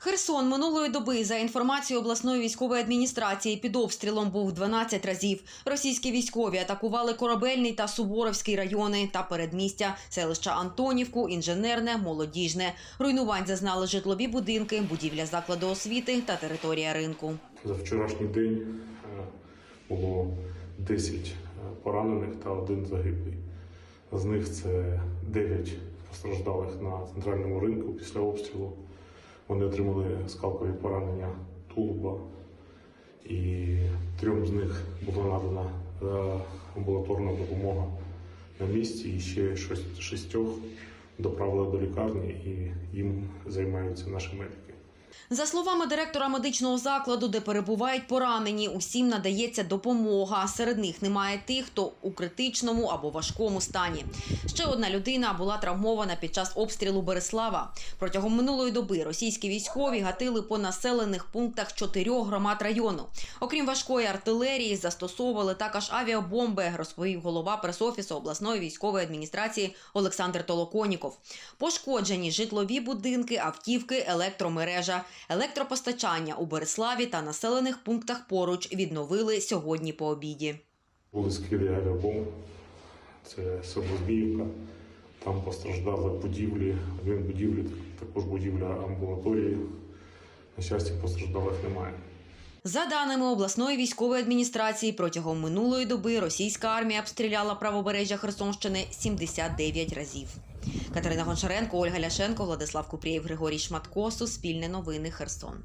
Херсон минулої доби, за інформацією обласної військової адміністрації, під обстрілом був 12 разів. Російські військові атакували Корабельний та Суворовський райони та передмістя, селища Антонівку, Інженерне, Молодіжне. Руйнувань зазнали житлові будинки, будівля закладу освіти та територія ринку. За вчорашній день е, було 10 е, поранених та один загиблий. З них це 9 постраждалих на центральному ринку після обстрілу. Вони отримали скалкові поранення тулуба, і трьом з них була надана е, амбулаторна допомога на місці, і ще шістьох доправили до лікарні, і їм займаються наші медики. За словами директора медичного закладу, де перебувають поранені, усім надається допомога. Серед них немає тих, хто у критичному або важкому стані. Ще одна людина була травмована під час обстрілу Береслава. Протягом минулої доби російські військові гатили по населених пунктах чотирьох громад району. Окрім важкої артилерії, застосовували також авіабомби, розповів голова пресофісу обласної військової адміністрації Олександр Толоконіков. Пошкоджені житлові будинки, автівки, електромережа, електропостачання у Береславі та населених пунктах поруч відновили сьогодні по обіді. Були скиди авіабомб, це село Зміївка. Там постраждали будівлі, один будівлі, також будівля амбулаторії. На щастя, постраждалих немає. За даними обласної військової адміністрації, протягом минулої доби російська армія обстріляла правобережжя Херсонщини 79 разів. Катерина Гончаренко, Ольга Ляшенко, Владислав Купрієв, Григорій Шматко. Суспільне новини Херсон.